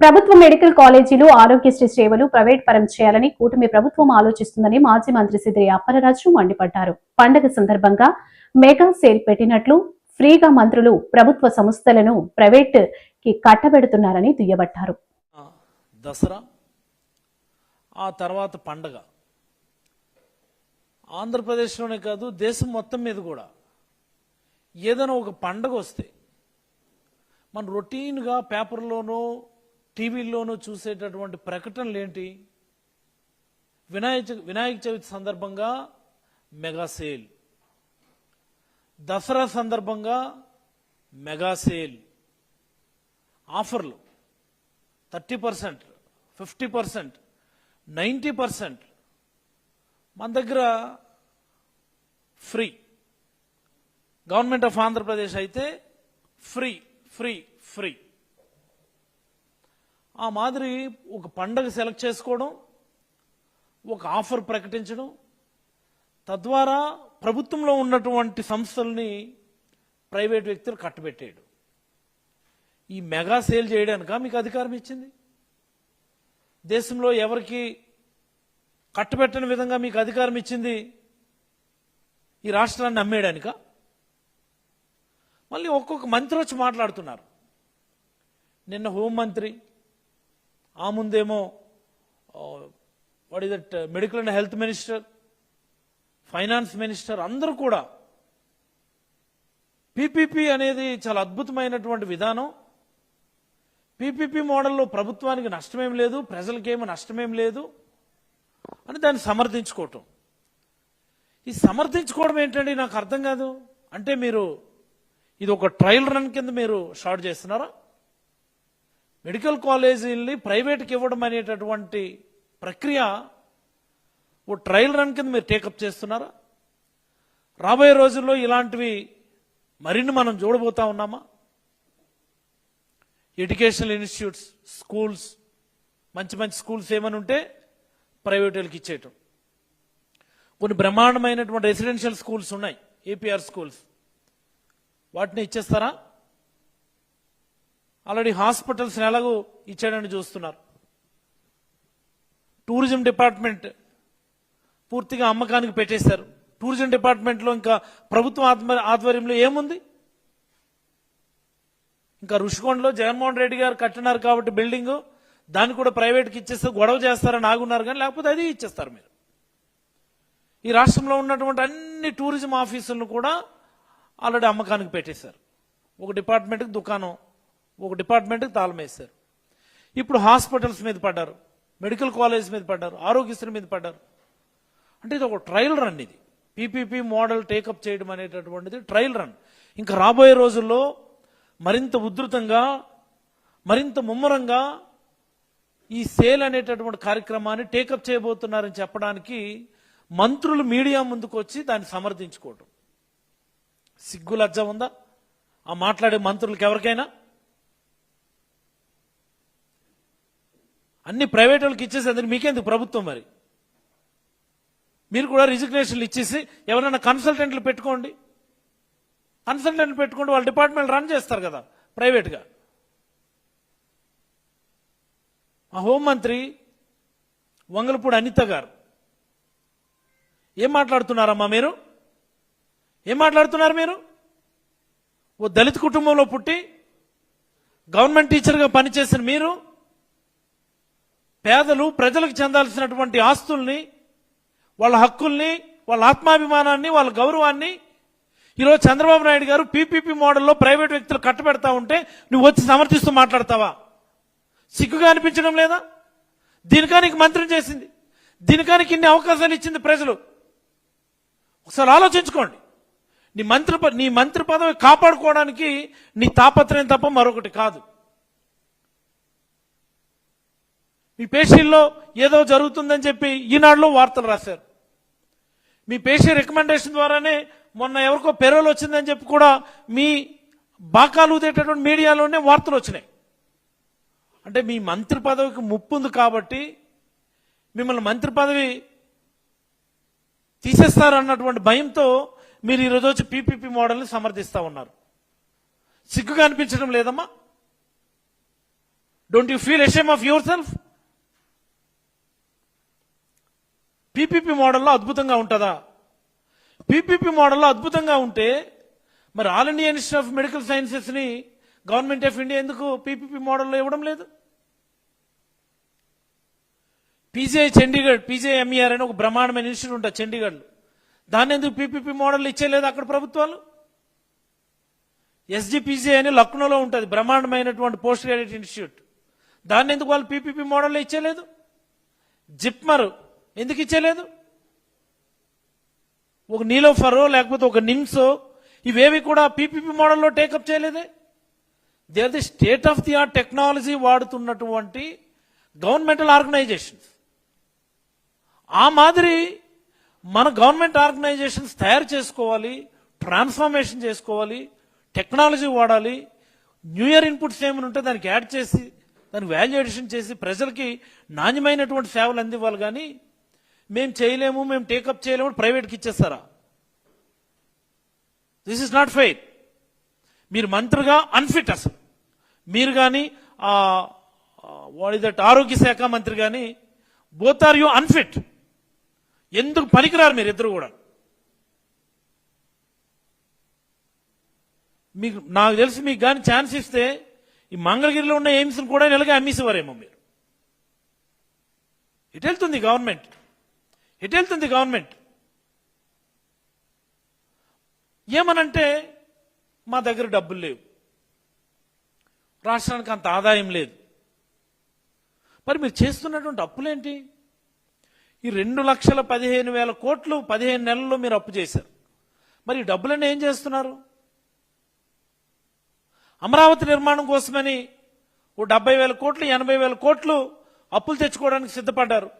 ప్రభుత్వ మెడికల్ కాలేజీలు ఆరోగ్యశ్రీ సేవలు ప్రైవేట్ పరం చేయాలని కూటమి ప్రభుత్వం ఆలోచిస్తుందని మాజీ మంత్రి సిద్దిరి అప్పలరాజు మండిపడ్డారు. పండగ సందర్భంగా మెగా సేల్ పెట్టినట్లు ఫ్రీగా మంత్రులు ప్రభుత్వ సంస్థలను ప్రైవేట్కి కట్టబెడుతున్నారని దుయ్యబట్టారు. దసరా ఆ తర్వాత పండగ. ఆంధ్రప్రదేశ్లోనే కాదు దేశం మొత్తం మీద కూడా. ఏదైనా ఒక పండగ వస్తే మన రొటీన్గా పేపర్లోనో టీవీల్లోనూ చూసేటటువంటి ప్రకటనలు ఏంటి వినాయక వినాయక చవితి సందర్భంగా మెగా సేల్. దసరా సందర్భంగా మెగా సేల్. ఆఫర్లు. Thirty percent fifty percent ninety percent. మన దగ్గర ఫ్రీ. గవర్నమెంట్ ఆఫ్ ఆంధ్రప్రదేశ్ అయితే ఫ్రీ ఫ్రీ ఫ్రీ. ఆ మాదిరి ఒక పండగ సెలెక్ట్ చేసుకోవడం ఒక ఆఫర్ ప్రకటించడం తద్వారా ప్రభుత్వంలో ఉన్నటువంటి సంస్థల్ని ప్రైవేట్ వ్యక్తులు కట్టబెట్టేయడం. ఈ మెగా సేల్ చేయడానిక మీకు అధికారం ఇచ్చింది? దేశంలో ఎవరికి కట్టబెట్టని విధంగా మీకు అధికారం ఇచ్చింది? ఈ రాష్ట్రాన్ని అమ్మేయడానిక మళ్ళీ ఒక్కొక్క మంత్రి వచ్చి మాట్లాడుతున్నారు. నిన్న హోంమంత్రి ఆ ముందేమో what is that medical and health minister finance minister అందరూ కూడా పీపీపీ అనేది చాలా అద్భుతమైనటువంటి విధానం. పీపీపీ మోడల్లో ప్రభుత్వానికి నష్టమేం లేదు ప్రజలకేమీ నష్టమేం లేదు అని దాన్ని సమర్థించుకోవటం. ఈ సమర్థించుకోవడం ఏంటండి నాకు అర్థం కాదు. అంటే మీరు ఇది ఒక ట్రయల్ రన్ కింద మీరు స్టార్ట్ చేస్తున్నారా? మెడికల్ కాలేజీల్ని ప్రైవేట్కి ఇవ్వడం అనేటటువంటి ప్రక్రియ ఓ ట్రయల్ రన్ కింద మీరు టేకప్ చేస్తున్నారా? రాబోయే రోజుల్లో ఇలాంటివి మరిన్ని మనం చూడబోతా ఉన్నామా? ఎడ్యుకేషనల్ ఇన్స్టిట్యూట్స్ స్కూల్స్ మంచి మంచి స్కూల్స్ ఏమని ఉంటే ప్రైవేట్ వాళ్ళకి ఇచ్చేయటం. కొన్ని బ్రహ్మాండమైనటువంటి రెసిడెన్షియల్ స్కూల్స్ ఉన్నాయి ఏపీఆర్ స్కూల్స్. వాటిని ఇచ్చేస్తారా? ఆల్రెడీ హాస్పిటల్స్ ఎలాగో ఇచ్చాడని చూస్తున్నారు. టూరిజం డిపార్ట్మెంట్ పూర్తిగా అమ్మకానికి పెట్టేశారు. టూరిజం డిపార్ట్మెంట్లో ఇంకా ప్రభుత్వం ఆత్మ ఆధ్వర్యంలో ఏముంది? ఇంకా రుషికొండలో జగన్మోహన్ రెడ్డి గారు కట్టినారు కాబట్టి బిల్డింగ్ దాన్ని కూడా ప్రైవేట్కి ఇచ్చేస్తే గొడవ చేస్తారని ఆగున్నారు కానీ లేకపోతే అది ఇచ్చేస్తారు మీరు. ఈ రాష్ట్రంలో ఉన్నటువంటి అన్ని టూరిజం ఆఫీసులను కూడా ఆల్రెడీ అమ్మకానికి పెట్టేశారు. ఒక డిపార్ట్మెంట్కి దుకాణం ఒక డిపార్ట్మెంట్కి తాళమేశారు. ఇప్పుడు హాస్పిటల్స్ మీద పడ్డారు. మెడికల్ కాలేజ్ మీద పడ్డారు. ఆరోగ్యశ్రీ మీద పడ్డారు. అంటే ఇది ఒక ట్రయల్ రన్ ఇది. పీపీపీ మోడల్ టేకప్ చేయడం అనేటటువంటిది ట్రయల్ రన్. ఇంకా రాబోయే రోజుల్లో మరింత ఉధృతంగా మరింత ముమ్మరంగా ఈ సేల్ అనేటటువంటి కార్యక్రమాన్ని టేకప్ చేయబోతున్నారని చెప్పడానికి మంత్రులు మీడియా ముందుకు వచ్చి దాన్ని సమర్థించుకోవటం. సిగ్గు లజ్జ ఉందా? ఆ మాట్లాడే మంత్రులకు ఎవరికైనా? అన్ని ప్రైవేట్ వాళ్ళకి ఇచ్చేసేందుకు మీకెందుకు ప్రభుత్వం మరి? మీరు కూడా రిజిగ్నేషన్లు ఇచ్చేసి ఎవరైనా కన్సల్టెంట్లు పెట్టుకోండి. కన్సల్టెంట్లు పెట్టుకుంటే వాళ్ళ డిపార్ట్మెంట్ రన్ చేస్తారు కదా ప్రైవేట్గా. మా హోంమంత్రి వంగలపూడి అనిత గారు ఏం మాట్లాడుతున్నారమ్మా మీరు? ఏం మాట్లాడుతున్నారు మీరు? ఓ దళిత కుటుంబంలో పుట్టి గవర్నమెంట్ టీచర్గా పనిచేసిన మీరు పేదలు ప్రజలకు చెందాల్సినటువంటి ఆస్తుల్ని వాళ్ళ హక్కుల్ని వాళ్ళ ఆత్మాభిమానాన్ని వాళ్ళ గౌరవాన్ని ఈరోజు చంద్రబాబు నాయుడు గారు పీపీపీ మోడల్లో ప్రైవేట్ వ్యక్తులు కట్టబెడతా ఉంటే నువ్వు వచ్చి సమర్థిస్తూ మాట్లాడతావా? సిగ్గుగా అనిపించడం లేదా? దీనికానికి మంత్రం చేసింది. దీనికానికి ఇన్ని అవకాశాలు ఇచ్చింది ప్రజలు. ఒకసారి ఆలోచించుకోండి. నీ మంత్రి నీ మంత్రి పదవి కాపాడుకోవడానికి నీ తాపత్రయం తప్ప మరొకటి కాదు. మీ పేషీల్లో ఏదో జరుగుతుందని చెప్పి ఈనాడులో వార్తలు రాశారు. మీ పేషీ రికమెండేషన్ ద్వారానే మొన్న ఎవరికో పెరోల్ వచ్చిందని చెప్పి కూడా మీ బాకాలు ఊదేటటువంటి మీడియాలోనే వార్తలు వచ్చినాయి. అంటే మీ మంత్రి పదవికి ముప్పు ఉంది కాబట్టి మిమ్మల్ని మంత్రి పదవి తీసేస్తారన్నటువంటి భయంతో మీరు ఈరోజు వచ్చి పీపీపీ మోడల్ని సమర్థిస్తా ఉన్నారు. సిగ్గుగా అనిపించడం లేదమ్మా. Don't you feel ashamed of yourself PPP మోడల్లో అద్భుతంగా ఉంటుందా? పీపీపీ మోడల్లో అద్భుతంగా ఉంటే మరి all India Institute of medical సైన్సెస్ని government of India ఎందుకు పీపీపీ మోడల్లో ఇవ్వడం లేదు? పీజీఐ చండీగఢ్ పీజీఐఎంఈఆర్ అని ఒక బ్రహ్మాండమైన ఇన్స్టిట్యూట్ ఉంటుంది చండీగఢ్ దాన్ని ఎందుకు పీపీపీ మోడల్ ఇచ్చేయలేదు అక్కడ ప్రభుత్వాలు? ఎస్జిపిజే అని లక్నోలో ఉంటుంది బ్రహ్మాండమైనటువంటి పోస్ట్ గ్రాడ్యుయేట్ ఇన్స్టిట్యూట్. దాన్ని ఎందుకు వాళ్ళు పీపీపీ మోడల్లో ఇచ్చేయలేదు జిప్మర్ ఎందుకు ఇచ్చేయలేదు ఒక నీలోఫరో లేకపోతే ఒక నిమ్సో ఇవేవి కూడా పీపీపీ మోడల్లో టేకప్ చేయలేదే? They are the state of the art technology వాడుతున్నటువంటి governmental organisations. ఆ మాదిరి మన గవర్నమెంట్ ఆర్గనైజేషన్స్ తయారు చేసుకోవాలి ట్రాన్స్ఫర్మేషన్ చేసుకోవాలి టెక్నాలజీ వాడాలి న్యూ ఇయర్ ఇన్పుట్స్ ఏమైనా ఉంటే దానికి యాడ్ చేసి దానికి వాల్యూ ఎడిషన్ చేసి ప్రజలకి నాణ్యమైనటువంటి సేవలు అందివ్వాలి కానీ మేము చేయలేము మేము టేకప్ చేయలేము ప్రైవేట్కి ఇచ్చేస్తారా? దిస్ ఇస్ నాట్ ఫెయిర్ మీరు మంత్రిగా అన్ఫిట్ అసలు. మీరు కానీ వాడి దట్ ఆరోగ్య శాఖ మంత్రి కానీ బోత్ ఆర్ యూ అన్ఫిట్ ఎందుకు పనికిరారు మీరు ఇద్దరు కూడా? మీకు నాకు తెలిసి మీకు కానీ ఛాన్స్ ఇస్తే ఈ మంగళగిరిలో ఉన్న ఎయిమ్స్ని కూడా నెలగా అమ్మేసేవారేమో మీరు. ఇటు వెళ్తుంది గవర్నమెంట్ ఎటు వెళ్తుంది గవర్నమెంట్ ఏమనంటే మా దగ్గర డబ్బులు లేవు. రాష్ట్రానికి అంత ఆదాయం లేదు. మరి మీరు చేస్తున్నటువంటి అప్పులేంటి? ఈ రెండు లక్షల పదిహేను వేల కోట్లు పదిహేను నెలల్లో మీరు అప్పు చేశారు. మరి ఈ డబ్బులను ఏం చేస్తున్నారు? అమరావతి నిర్మాణం కోసమని ఓ డెబ్బై వేల కోట్లు ఎనభై వేల కోట్లు అప్పులు తెచ్చుకోవడానికి సిద్ధపడ్డారు.